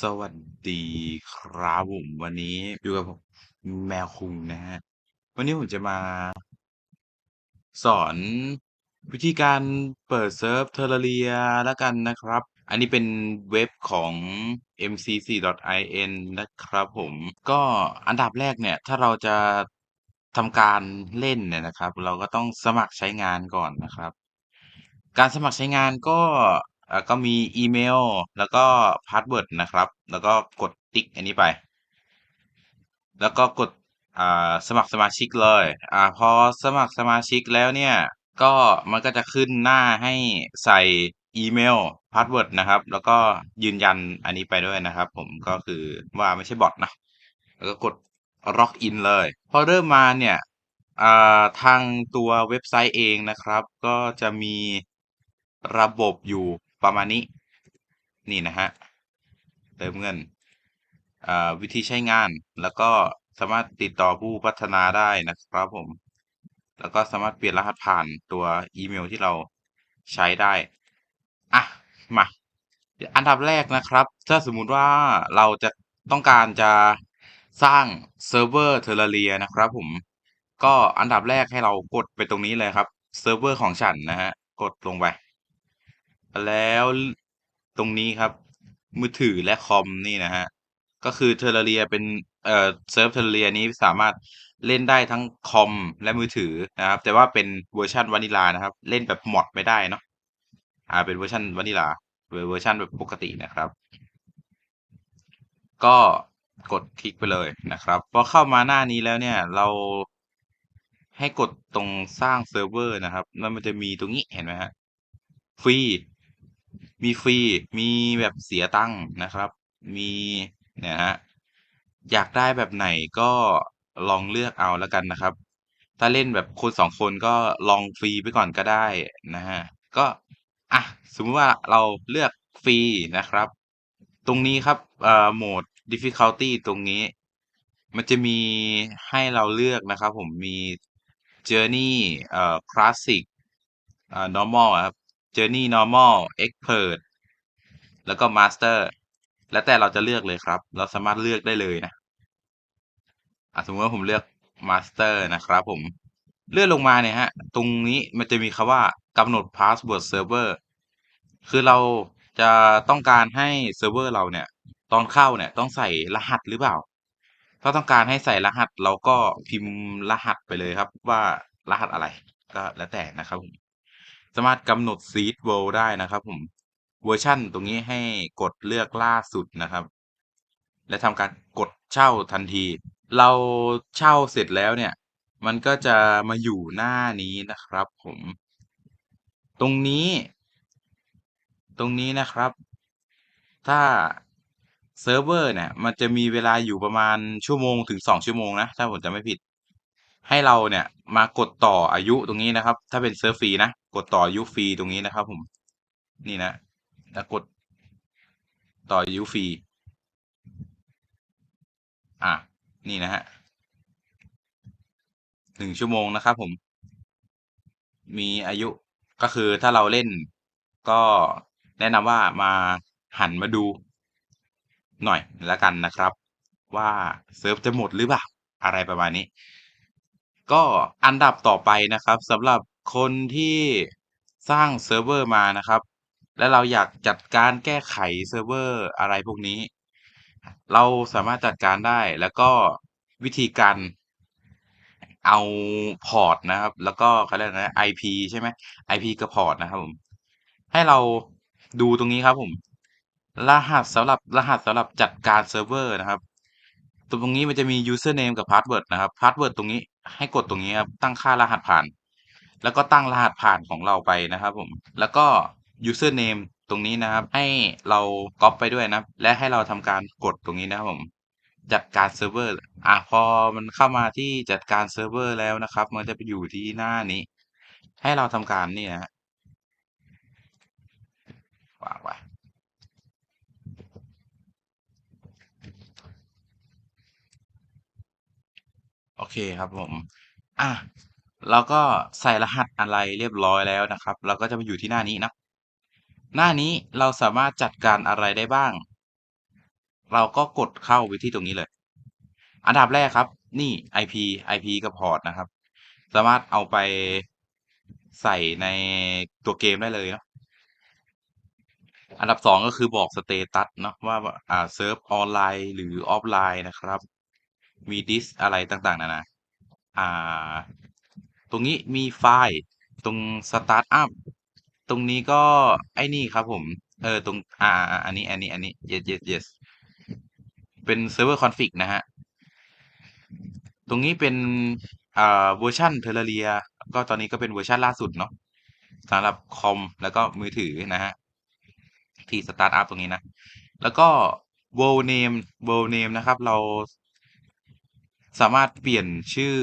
สวัสดีครับผมวันนี้อยู่กับผมแมวคุงนะฮะ วันนี้ผมจะมา สอนวิธีการเปิดเซิร์ฟ Terraria แล้วกันนะครับ อันนี้เป็นเว็บของ mcc.in นะครับผม ก็อันดับแรกเนี่ย ถ้าเราจะทำการเล่นเนี่ยนะครับ เราก็ต้องสมัครใช้งานก่อนนะครับ การสมัครใช้งานก็ อ่อก็มีอีเมล แล้วก็พาสเวิร์ดนะครับ แล้วก็กดติ๊กอันนี้ไป แล้วก็กดอ่าสมัครสมาชิกเลย อ่าพอสมัครสมาชิกแล้วเนี่ย ก็มันก็จะขึ้นหน้าให้ใส่อีเมลพาสเวิร์ดนะครับ แล้วก็ยืนยันอันนี้ไปด้วยนะครับ ผมก็คือว่าไม่ใช่บอทนะ แล้วก็กดล็อกอินเลย พอเริ่มมาเนี่ยอ่าทางตัวเว็บไซต์เองนะครับ ก็จะมีระบบอยู่ ประมาณนี้ นี่นะฮะ เติมเงินวิธีใช้งาน แล้วก็สามารถติดต่อผู้พัฒนาได้นะครับผม แล้วก็สามารถเปลี่ยนรหัสผ่านตัวอีเมลที่เราใช้ได้ อะ มา อันดับแรกนะครับ ถ้าสมมุติว่าเราจะต้องการจะสร้างเซิร์ฟเวอร์ Terraria นะครับผม ก็อันดับแรกให้เรากดไปตรงนี้เลยครับ เซิร์ฟเวอร์ของฉันนะฮะ กดลงไป แล้วตรงนี้ครับ มือถือและคอมนี่นะฮะ ก็คือ Terraria เป็น เอ่อ เซิร์ฟ Terraria นี้สามารถเล่นได้ทั้งคอมและมือถือนะครับ แต่ว่าเป็นเวอร์ชันวานิลานะครับ เล่นแบบมอดไม่ได้เนาะ อ่า เป็นเวอร์ชันวานิลาเวอร์ชันแบบปกตินะครับ ก็กดคลิกไปเลยนะครับพอเข้ามาหน้านี้แล้วเนี่ย เราให้กดตรงสร้างเซิร์ฟเวอร์นะครับ แล้วมันจะมีตรงนี้เห็นไหมฮะ ฟรี มีฟรี มีแบบเสียตังค์นะครับ มีเนี่ยฮะ อยากได้แบบไหนก็ลองเลือกเอาแล้วกันนะครับ ถ้าเล่นแบบคนสองคนก็ลองฟรีไปก่อนก็ได้นะฮะ ก็อะสมมติว่าเราเลือกฟรีนะครับ ตรงนี้ครับเอ่อโหมด difficulty ตรงนี้ มันจะมีให้เราเลือกนะครับ ผมมี journey เอ่อ classic เอ่อ normal ครับ journey normal expert แล้วก็ master แล้วแต่เราจะเลือกเลยครับ เราสามารถเลือกได้เลยนะอะสมมติว่าผมเลือก master นะครับผม เลื่อนลงมาเนี่ยฮะ ตรงนี้มันจะมีคำว่ากำหนด password server คือเราจะต้องการให้เซิร์ฟเวอร์เราเนี่ย ตอนเข้าเนี่ยต้องใส่รหัสหรือเปล่า ถ้าต้องการให้ใส่รหัสเราก็พิมพ์รหัสไปเลยครับว่ารหัสอะไรก็แล้วแต่นะครับผม สามารถกำหนด seed world ได้นะครับผม เวอร์ชั่นตรงนี้ให้กดเลือกล่าสุดนะครับ และทำการกดเช่าทันที เราเช่าเสร็จแล้วเนี่ย มันก็จะมาอยู่หน้านี้นะครับผม ตรงนี้ ตรงนี้นะครับ ถ้าเซิร์ฟเวอร์เนี่ย มันจะมีเวลาอยู่ประมาณชั่วโมงถึงสองชั่วโมงนะ ถ้าผมจำไม่ผิด ให้เราเนี่ยมากดต่ออายุตรงนี้นะครับ ถ้าเป็นเซิร์ฟฟรีนะกดต่ออายุฟรีตรงนี้นะครับ ผม นี่นะแล้วกดต่ออายุฟรีอะนี่นะฮะหนึ่งชั่วโมงนะครับ ผม มีอายุก็คือถ้าเราเล่นก็แนะนำว่ามาหันมาดูหน่อยแล้วกันนะครับ ว่าเซิร์ฟจะหมดหรือเปล่าอะไรประมาณนี้ ก็อันดับต่อไปนะครับสำหรับคนที่สร้างเซิร์ฟเวอร์มานะครับ และเราอยากจัดการแก้ไขเซิร์ฟเวอร์อะไรพวกนี้ เราสามารถจัดการได้แล้วก็วิธีการเอาพอร์ตนะครับ แล้วก็เขาเรียกอะไรนะ IP ใช่ไหม IP กับพอร์ตนะครับผมให้เราดูตรงนี้ครับผม รหัสสำหรับรหัสสำหรับจัดการเซิร์ฟเวอร์นะครับ ตรงนี้มันจะมี username กับ password นะครับ password ตรงนี้ ให้กดตรงนี้ครับตั้งค่ารหัสผ่าน แล้วก็ตั้งรหัสผ่านของเราไปนะครับผม แล้วก็ username ตรงนี้นะครับ ให้เราก๊อปไปด้วยนะและให้เราทำการกดตรงนี้นะครับผมจัดการเซิร์ฟเวอร์อะพอมันเข้ามาที่จัดการเซิร์ฟเวอร์แล้วนะครับ มันจะไปอยู่ที่หน้านี้ ให้เราทำการนี่นะฮะวางไว้ โอเคครับผม อะ เราก็ใส่รหัสอะไรเรียบร้อยแล้วนะครับ เราก็จะมาอยู่ที่หน้านี้นะ หน้านี้เราสามารถจัดการอะไรได้บ้าง เราก็กดเข้าไปที่ตรงนี้เลย อันดับแรกครับ นี่ IP IP กับพอร์ตนะครับ สามารถเอาไปใส่ในตัวเกมได้เลยเนาะ อันดับสองก็คือบอกสเตตัสเนาะว่า อ่าเซิร์ฟออนไลน์หรือออฟไลน์นะครับ มีดิสอะไรต่างๆ นานาอ่า ตรงนี้มีไฟล์ ตรงสตาร์ทอัพ ตรงนี้ก็ไอ้นี่ครับผม เออ ตรงอ่าอ่า อันนี้ อันนี้ อันนี้ yes yes yes เป็นเซิร์ฟเวอร์คอนฟิกนะฮะ ตรงนี้เป็น อ่า เวอร์ชันเทเลเรีย ก็ตอนนี้ก็เป็นเวอร์ชันล่าสุดเนาะสำหรับคอม แล้วก็มือถือนะฮะ ที่สตาร์ทอัพตรงนี้นะ แล้วก็ world name world name นะครับ เรา สามารถเปลี่ยนชื่อ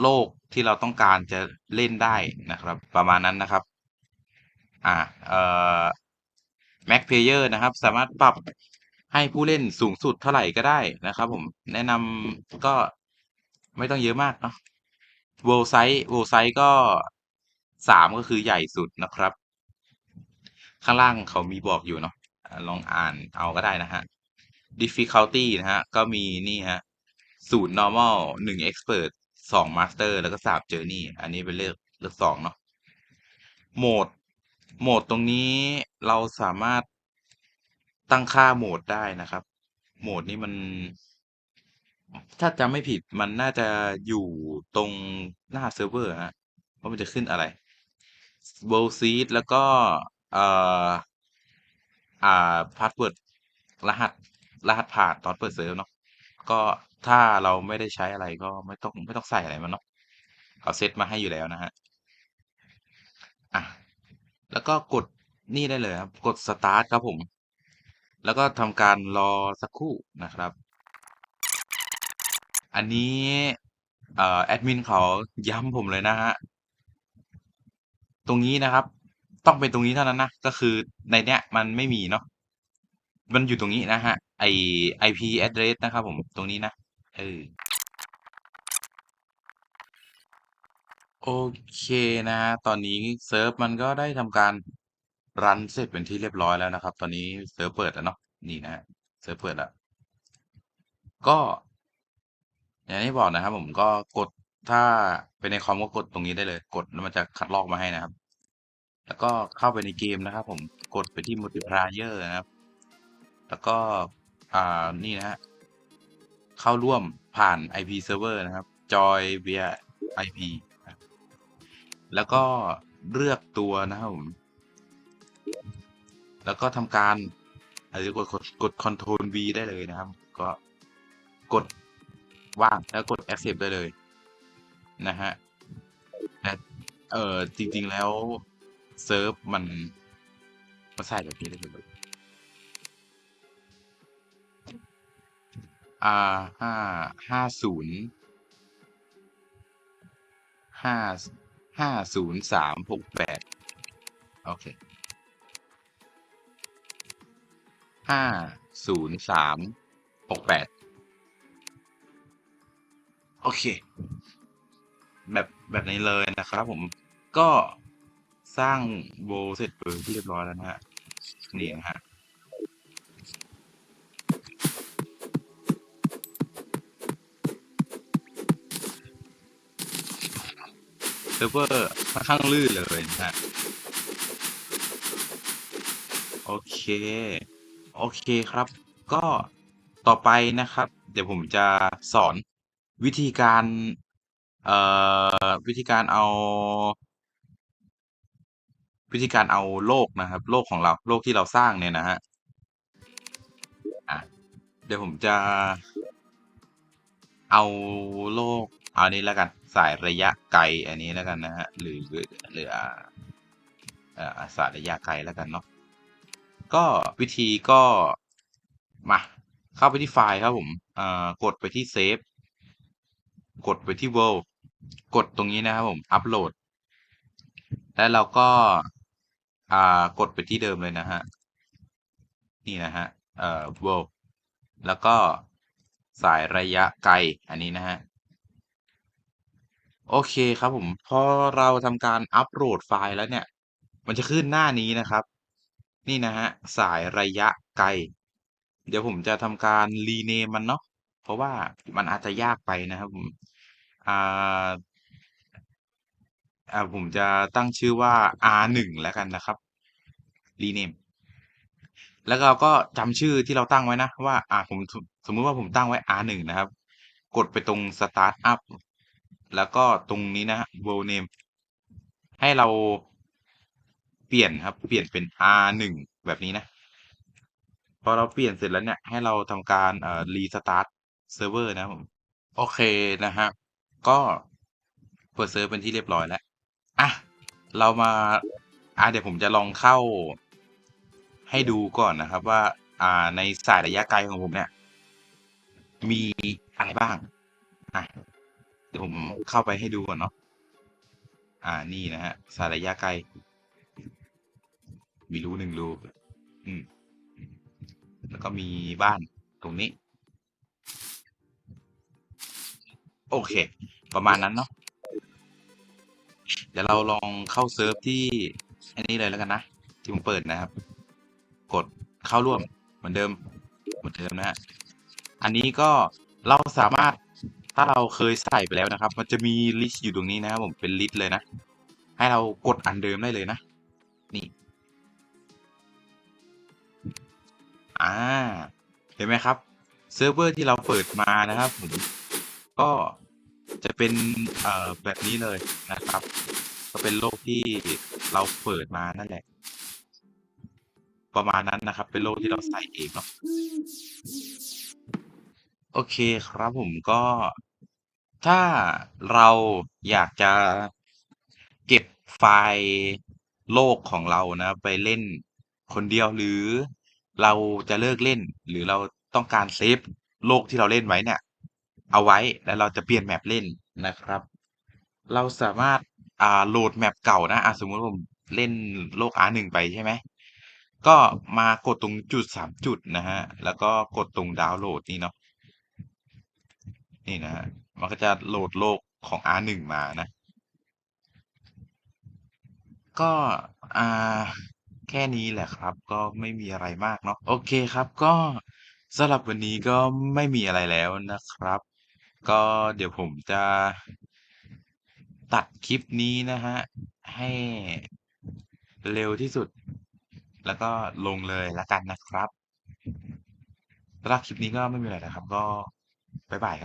โลกที่เราต้องการจะเล่นได้นะครับ ประมาณนั้นนะครับ อ่าเอ่อ Mac Player นะครับ สามารถปรับให้ผู้เล่นสูงสุดเท่าไหร่ก็ได้นะครับ ผมแนะนำก็ไม่ต้องเยอะมากเนาะ World Size World Size ก็สามก็คือใหญ่สุดนะครับ ข้างล่างเขามีบอกอยู่เนาะลองอ่านเอาก็ได้นะฮะ difficulty นะฮะ ก็มีนี่ฮะ ศูนย์ normal หนึ่ง expert สอง master แล้วก็สาม journey อันนี้เป็นเลือกเลือกสองเนาะโหมด โหมดตรงนี้เราสามารถตั้งค่าโหมดได้นะครับ โหมดนี้มัน ถ้าจำไม่ผิดมันน่าจะอยู่ตรงหน้าเซิร์ฟเวอร์ฮะว่ามันจะขึ้นอะไร world seed แล้วก็เอ่ออ่าพาสเวิร์ดรหัส รหัสผ่านตอนเปิดเซิร์ฟเนาะก็ ถ้าเราไม่ได้ใช้อะไรก็ไม่ต้องไม่ต้องใส่อะไรมันเนาะเขาเซตมาให้อยู่แล้วนะฮะอะแล้วก็กดนี่ได้เลยครับ กด start ครับผม แล้วก็ทำการรอสักครู่นะครับ อันนี้แอดมินเขาย้ำผมเลยนะฮะ ตรงนี้นะครับ ต้องเป็นตรงนี้เท่านั้นนะ ก็คือในเนี้ยมันไม่มีเนาะ มันอยู่ตรงนี้นะฮะ ไอ IP address นะครับผม ตรงนี้นะ เออโอเคนะฮะตอนนี้เซิร์ฟมันก็ได้ทำการรันเสร็จเป็นที่เรียบร้อยแล้วนะครับ ตอนนี้เซิร์ฟเปิดแล้วเนาะนี่นะฮะเซิร์ฟเปิดแล้วก็อย่างที่บอกนะครับ ผมก็กดถ้าเป็นในคอมก็กดตรงนี้ได้เลย กดแล้วมันจะคัดลอกมาให้นะครับ แล้วก็เข้าไปในเกมนะครับ ผมกดไปที่ multiplayer นะครับ แล้วก็อ่านี่นะฮะ เข้าร่วมผ่าน IP server นะครับ join via IP แล้วก็เลือกตัวนะครับผม แล้วก็ทำการอาจจะกดกดกด Ctrl V ได้เลยนะครับ ก็กดว่างแล้วกด accept ได้เลย นะฮะแต่เออจริง ๆ แล้วเซิร์ฟมันมันใส่แบบนี้ได้เลย อ่าห้าห้าศูนย์ห้าห้าศูนย์สามหกแปดโอเคห้าศูนย์สามหกแปดโอเค แบบแบบนี้เลยนะครับผมก็สร้างโบเสร็จป็นเรียบร้อยแล้วนะฮะนี่นะฮะ เซิร์ฟเวอร์ค่อนข้างลื่นเลยนะฮะโอเค โอเคครับ ก็ต่อไปนะครับ เดี๋ยวผมจะสอนวิธีการ เอ่อ วิธีการเอา วิธีการเอาโลกนะครับ โลกของเราโลกที่เราสร้างเนี่ยนะฮะอะเดี๋ยวผมจะเอาโลก เอานี้แล้วกันสายระยะไกลอันนี้แล้วกันนะฮะหรือหรือหรืออ่าเออสายระยะไกลแล้วกันเนาะก็วิธีก็มาเข้าไปที่ไฟล์ครับผมอ่ากดไปที่เซฟกดไปที่ world กดตรงนี้นะครับผมอัปโหลด แล้วเราก็อ่ากดไปที่เดิมเลยนะฮะนี่นะฮะเอ่อ world แล้วก็สายระยะไกลอันนี้นะฮะ โอเคครับผม พอเราทำการอัปโหลดไฟล์แล้วเนี่ย มันจะขึ้นหน้านี้นะครับ นี่นะฮะ สายระยะไกล เดี๋ยวผมจะทำการ rename มันเนาะ เพราะว่ามันอาจจะยากไปนะครับผม อ่า อ่า ผมจะตั้งชื่อว่า R1 แล้วกันนะครับ rename แล้วเราก็จำชื่อที่เราตั้งไว้นะ ว่า อ่าผมสมมุติว่าผมตั้งไว้ R1 นะครับ กดไปตรงสตาร์ตอัป แล้วก็ตรงนี้นะครับ world name ให้เราเปลี่ยนครับ เปลี่ยนเป็น R1 แบบนี้นะพอเราเปลี่ยนเสร็จแล้วเนี่ย ให้เราทำการเอ่อ restart เซิร์ฟเวอร์นะผม โอเคนะครับก็เปิดเซิร์ฟเป็นที่เรียบร้อยแล้ว อะ เรามา อ่าเดี๋ยวผมจะลองเข้า ให้ดูก่อนนะครับว่า อ่าในสายระยะไกลของผมเนี่ย มีอะไรบ้าง อะ ดี๋ยวผมเข้าไปให้ดูก่อนเนาะอ่านี่นะครับสาระยะไกล มีรู1รูอืม แล้วก็มีบ้านตรงนี้ โอเค ประมาณนั้นเนาะเดี๋ยวเราลองเข้าเซิร์ฟที่อันนี้เลยแล้วกันนะ ที่ผมเปิดนะครับ กดเข้าร่วมเหมือนเดิม เหมือนเดิมนะฮะ อันนี้ก็เราสามารถ ถ้าเราเคยใส่ไปแล้วนะครับ มันจะมีลิสต์อยู่ตรงนี้นะครับผมเป็นลิสต์เลยนะ ให้เรากดอันเดิมได้เลยนะ นี่อ่าเห็นไหมครับเซิร์ฟเวอร์ที่เราเปิดมานะครับผมก็จะเป็นเอ่อแบบนี้เลยนะครับ ก็เป็นโลกที่เราเปิดมานั่นแหละ ประมาณนั้นนะครับ เป็นโลกที่เราใส่เองเนาะ โอเคครับผม ก็ ถ้าเราอยากจะเก็บไฟล์โลกของเรานะไปเล่นคนเดียว หรือเราจะเลิกเล่น หรือเราต้องการเซฟโลกที่เราเล่นไว้เนี่ย เอาไว้ แล้วเราจะเปลี่ยน map เล่นนะครับ เราสามารถ อ่า โหลด map เก่านะ อ่า สมมุติผมเล่นโลก R1 ไปใช่ไหม ก็มากดตรงจุด 3 จุดนะครับ แล้วก็กดตรงดาวน์โหลดนี่เนาะ นี่นะครับมันก็จะโหลดโลกของ R1 มานะ ก็อ่าแค่นี้แหละครับ ก็ไม่มีอะไรมากเนาะโอเคครับ ก็สำหรับวันนี้ก็ไม่มีอะไรแล้วนะครับ ก็เดี๋ยวผมจะตัดคลิปนี้นะครับให้เร็วที่สุด แล้วก็ลงเลยล้วกันนะครับสำหรับคลิปนี้ก็ไม่มีอะไรนะครับ ก็บ๊ายบายครับ